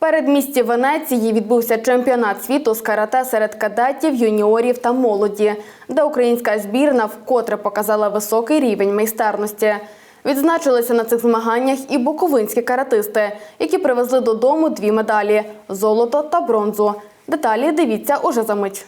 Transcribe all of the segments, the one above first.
передмісті Венеції відбувся чемпіонат світу з карате серед кадетів, юніорів та молоді, де українська збірна вкотре показала високий рівень майстерності. Відзначилися на цих змаганнях і буковинські каратисти, які привезли додому дві медалі золото та бронзу. Деталі дивіться уже за мить.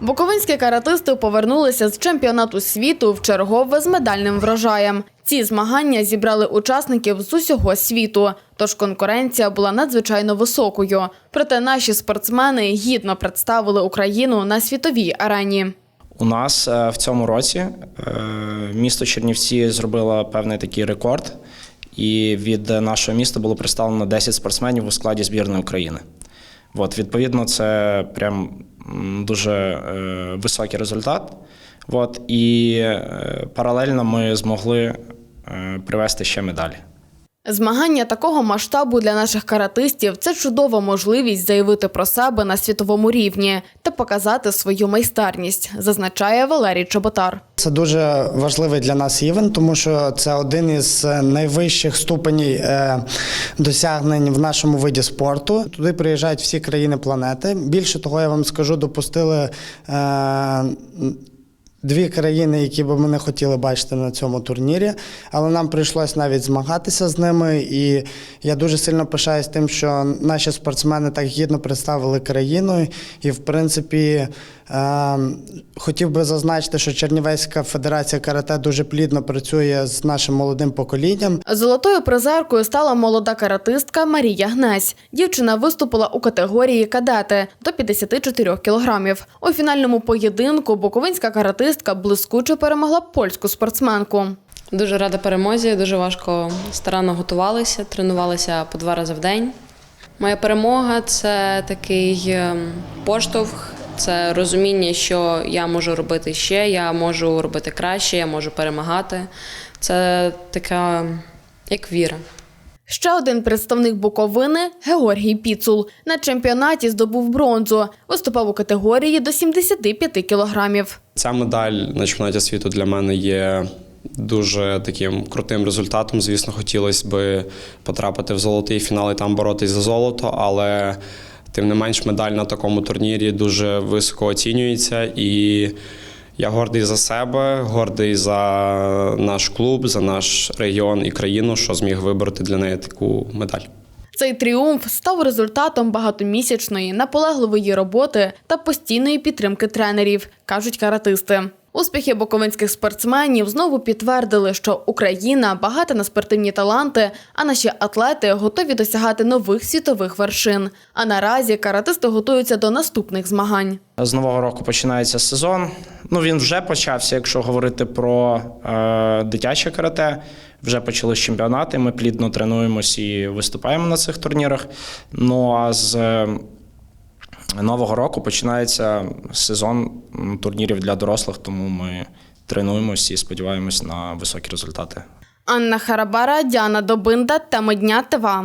Буковинські каратисти повернулися з чемпіонату світу в чергове з медальним врожаєм. Ці змагання зібрали учасників з усього світу, тож конкуренція була надзвичайно високою. Проте наші спортсмени гідно представили Україну на світовій арені. У нас е, в цьому році е, місто Чернівці зробило певний такий рекорд, і від нашого міста було представлено 10 спортсменів у складі збірної України. От, відповідно, це прям дуже е, високий результат. От, і паралельно ми змогли привезти ще медалі. Змагання такого масштабу для наших каратистів це чудова можливість заявити про себе на світовому рівні та показати свою майстерність, зазначає Валерій Чоботар. Це дуже важливий для нас івент, тому що це один із е, найвищих ступенів е, досягнень в нашому виді спорту. Туди приїжджають всі країни планети. Більше того, я вам скажу, допустили. Дві країни, які би ми не хотіли бачити на цьому турнірі, але нам прийшлось навіть змагатися з ними. І я дуже сильно пишаюсь тим, що наші спортсмени так гідно представили країну. І, в принципі, е, хотів би зазначити, що Чернівецька федерація карате дуже плідно працює з нашим молодим поколінням. Золотою призеркою стала молода каратистка Марія Гнесь. Дівчина виступила у категорії кадети до 54 кілограмів. У фінальному поєдинку буковинська каратистка блискуче перемогла польську спортсменку. Дуже рада перемозі, дуже важко старанно готувалися, тренувалися по два рази в день. Моя перемога це такий ем, поштовх, це розуміння, що я можу робити ще, я можу робити краще, я можу перемагати. Це така як віра. Ще один представник Буковини Георгій Піцул. На чемпіонаті здобув бронзу. Виступав у категорії до 75 кілограмів. Ця медаль на чемпіонаті світу для мене є дуже таким крутим результатом. Звісно, хотілося б потрапити в золотий фінал і там боротись за золото, але тим не менш медаль на такому турнірі дуже високо оцінюється. І я гордий за себе, гордий за наш клуб, за наш регіон і країну, що зміг вибороти для неї таку медаль. Цей тріумф став результатом багатомісячної наполегливої роботи та постійної підтримки тренерів, кажуть каратисти. Успіхи буковинських спортсменів знову підтвердили, що Україна багата на спортивні таланти, а наші атлети готові досягати нових світових вершин. А наразі каратисти готуються до наступних змагань. З нового року починається сезон. Ну він вже почався, якщо говорити про е, дитяче карате. Вже почались чемпіонати. Ми плідно тренуємось і виступаємо на цих турнірах. Ну а з нового року починається сезон турнірів для дорослих, тому ми тренуємось і сподіваємось на високі результати. Анна Харабара, Діана Добинда, теми дня ТВА.